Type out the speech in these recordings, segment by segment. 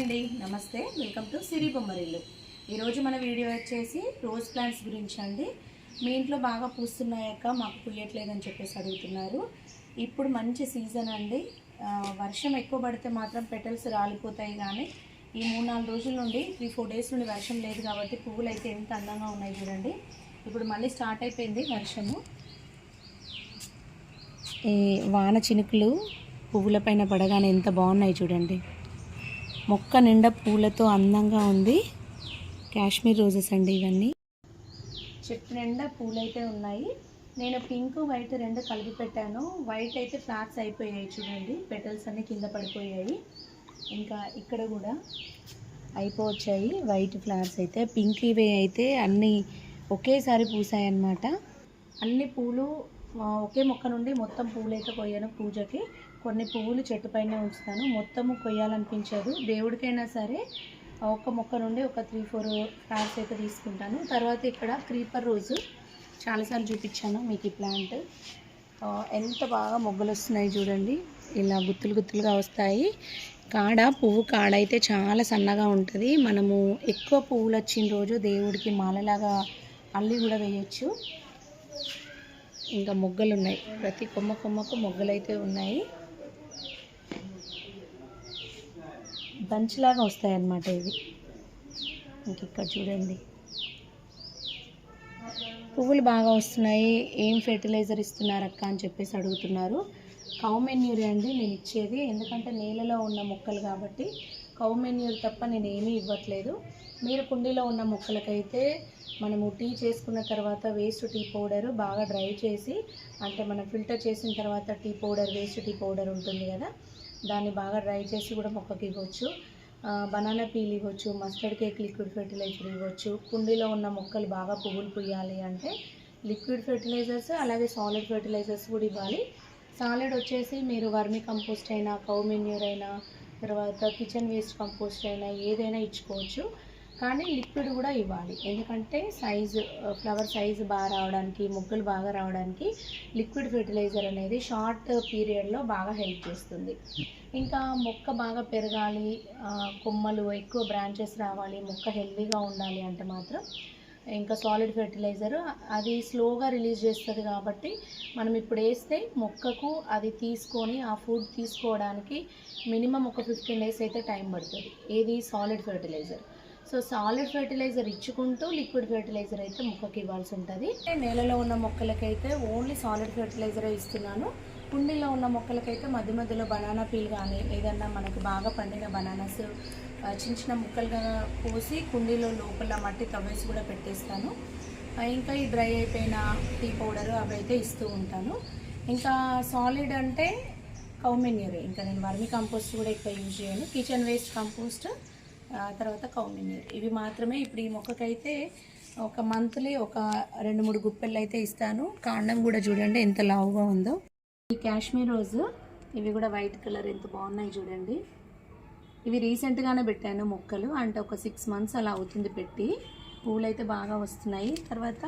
అండి. నమస్తే. Welcome to Siri Bommarillu. ఈరోజు మన వీడియో వచ్చేసి రోజ్ ప్లాంట్స్ గురించి అండి. మీ ఇంట్లో బాగా పూస్తున్నాయక్క మాకు పూయట్లేదని చెప్పేసి అడుగుతున్నారు. ఇప్పుడు మంచి సీజన్ అండి. వర్షం ఎక్కువ పడితే మాత్రం పెటల్స్ రాలిపోతాయి కానీ ఈ మూడు నాలుగు రోజుల నుండి త్రీ ఫోర్ డేస్ నుండి వర్షం లేదు కాబట్టి పువ్వులు అయితే ఎంత అందంగా ఉన్నాయి చూడండి. ఇప్పుడు మళ్ళీ స్టార్ట్ అయిపోయింది వర్షము. ఈ వాన చినుకులు పువ్వులపైన పడగానే ఎంత బాగున్నాయి చూడండి. మొక్క నిండా పూలతో అందంగా ఉంది. కాశ్మీర్ రోజెస్ అండి ఇవన్నీ. చెట్టు నిండా పూలైతే ఉన్నాయి. నేను పింక్ వైట్ రెండు కలిపి పెట్టాను. వైట్ అయితే ఫ్లాట్స్ అయిపోయాయి చూడండి. పెటల్స్ అన్ని కింద పడిపోయాయి. ఇంకా ఇక్కడ కూడా అయిపోవచ్చాయి. వైట్ ఫ్లవర్స్ అయితే పింక్ ఇవి అయితే అన్నీ ఒకేసారి పూసాయి అన్నమాట అన్ని పూలు ఒకే మొక్క నుండి మొత్తం పూలైతే కొయ్యను కొయ్యాను పూజకి. కొన్ని పువ్వులు చెట్టు పైన ఉంచుతాను. మొత్తము కొయ్యాలనిపించదు. దేవుడికైనా సరే ఒక ఒక్క మొక్క నుండి ఒక త్రీ ఫోర్ ఫ్లవర్స్ అయితే తీసుకుంటాను. తర్వాత ఇక్కడ క్రీపర్ రోజు. చాలాసార్లు చూపించాను మీకు ఈ ప్లాంట్. ఎంత బాగా మొగ్గలు వస్తున్నాయి చూడండి. ఇలా గుత్తులు గుత్తులుగా వస్తాయి. కాడ పువ్వు కాడ అయితే చాలా సన్నగా ఉంటుంది. మనము ఎక్కువ పువ్వులు వచ్చిన రోజు దేవుడికి మాలలాగా అల్లి కూడా వేయచ్చు. ఇంకా మొగ్గలు ఉన్నాయి ప్రతి కొమ్మ కొమ్మకు మొగ్గలు అయితే ఉన్నాయి. బంచ్లాగా వస్తాయి అన్నమాట ఇవి. ఇంక ఇక్కడ చూడండి. పువ్వులు బాగా వస్తున్నాయి. ఏం ఫెర్టిలైజర్ ఇస్తున్నారు అక్క అని చెప్పేసి అడుగుతున్నారు. కౌ మెన్యూరే అండి నేను ఇచ్చేది. ఎందుకంటే నేలలో ఉన్న మొక్కలు కాబట్టి కౌ మెన్యూర్ తప్ప నేను ఏమీ ఇవ్వట్లేదు. మీరు కుండీలో ఉన్న మొక్కలకైతే మనము టీ చేసుకున్న తర్వాత వేస్ట్ టీ పౌడర్ బాగా డ్రై చేసి అంటే మనం ఫిల్టర్ చేసిన తర్వాత tea powder waste tea powder ఉంటుంది కదా దాన్ని బాగా డ్రై చేసి కూడా మొక్కకి ఇవ్వచ్చు. బనానా పీల్ ఇవ్వచ్చు మస్టర్డ్ కేక్ లిక్విడ్ ఫెర్టిలైజర్ ఇవ్వచ్చు. కుండీలో ఉన్న మొక్కలు బాగా పువ్వులు పుయ్యాలి అంటే లిక్విడ్ ఫెర్టిలైజర్స్ అలాగే సాలిడ్ ఫెర్టిలైజర్స్ కూడా ఇవ్వాలి. సాలిడ్ వచ్చేసి మీరు వర్మి కంపోస్ట్ అయినా కౌ మెన్యూర్ అయినా తర్వాత కిచెన్ వేస్ట్ కంపోస్ట్ అయినా ఏదైనా ఇచ్చుకోవచ్చు. కానీ లిక్విడ్ కూడా ఇవ్వాలి. ఎందుకంటే సైజు ఫ్లవర్ సైజు బాగా రావడానికి మొగ్గలు బాగా రావడానికి లిక్విడ్ ఫెర్టిలైజర్ అనేది షార్ట్ పీరియడ్లో బాగా హెల్ప్ చేస్తుంది. ఇంకా మొక్క బాగా పెరగాలి కొమ్మలు ఎక్కువ బ్రాంచెస్ రావాలి మొక్క హెల్దీగా ఉండాలి అంటే మాత్రం ఇంకా సాలిడ్ ఫెర్టిలైజర్ అది స్లోగా రిలీజ్ చేస్తుంది కాబట్టి మనం ఇప్పుడు వేస్తే మొక్కకు అది తీసుకొని ఆ ఫుడ్ తీసుకోవడానికి మినిమం ఒక ఫిఫ్టీన్ డేస్ అయితే టైం పడుతుంది. ఏది? Solid fertiliser. So solid fertiliser ఇచ్చుకుంటూ లిక్విడ్ ఫెర్టిలైజర్ అయితే మొక్కకి ఇవ్వాల్సి ఉంటుంది. నేలలో ఉన్న మొక్కలకైతే ఓన్లీ సాలిడ్ ఫెర్టిలైజర్ ఇస్తున్నాను. కుండీలో ఉన్న మొక్కలకైతే మధ్య మధ్యలో బనానా పీల్ కానీ ఏదన్నా మనకు బాగా పండిన బనానాస్ చిన్న చిన్న ముక్కలుగా పోసి కుండీలో లోపల మట్టి తవ్వేసి కూడా పెట్టేస్తాను. ఇంకా ఈ డ్రై అయిపోయిన టీ పౌడర్ అవి అయితే ఇస్తూ ఉంటాను. ఇంకా సాలిడ్ అంటే కౌమెన్యూర్ ఇంకా నేను వర్మి కంపోస్ట్ కూడా ఎక్కువ యూజ్ చేయను. కిచెన్ వేస్ట్ కంపోస్ట్ తర్వాత కౌమినీర్ ఇవి మాత్రమే ఇప్పుడు ఈ మొక్కకైతే ఒక మంత్లీ ఒక రెండు మూడు గుప్పెళ్ళు అయితే ఇస్తాను. కాండం కూడా చూడండి ఎంత లావుగా ఉందో. ఈ కాశ్మీర్ రోజు ఇవి కూడా వైట్ కలర్ ఎంత బాగున్నాయి చూడండి. ఇవి రీసెంట్గానే పెట్టాను మొక్కలు. అంటే ఒక సిక్స్ మంత్స్ అలా అవుతుంది పెట్టి. పువ్వులు అయితే బాగా వస్తున్నాయి. తర్వాత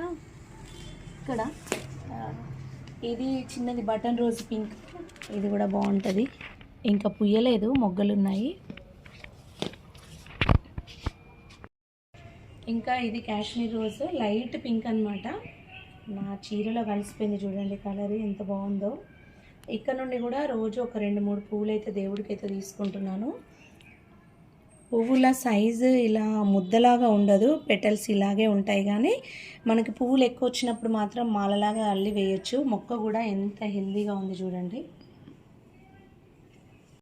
ఇక్కడ ఇది చిన్నది బటన్ రోజ్ పింక్. ఇది కూడా బాగుంటుంది. ఇంకా పుయ్యలేదు మొగ్గలు ఉన్నాయి ఇంకా ఇది కాశ్మీర్ రోజ్ లైట్ పింక్ అన్నమాట. నా చీరలో కలిసిపోయింది చూడండి కలర్ ఎంత బాగుందో. ఇక్కడ నుండి కూడా రోజు ఒక రెండు మూడు పువ్వులు అయితే దేవుడికి అయితే తీసుకుంటున్నాను. పువ్వుల సైజు ఇలా ముద్దలాగా ఉండదు పెటల్స్ ఇలాగే ఉంటాయి కానీ మనకి పువ్వులు ఎక్కువ వచ్చినప్పుడు మాత్రం మాలలాగా అల్లి వేయచ్చు. మొక్క కూడా ఎంత హెల్దీగా ఉంది చూడండి.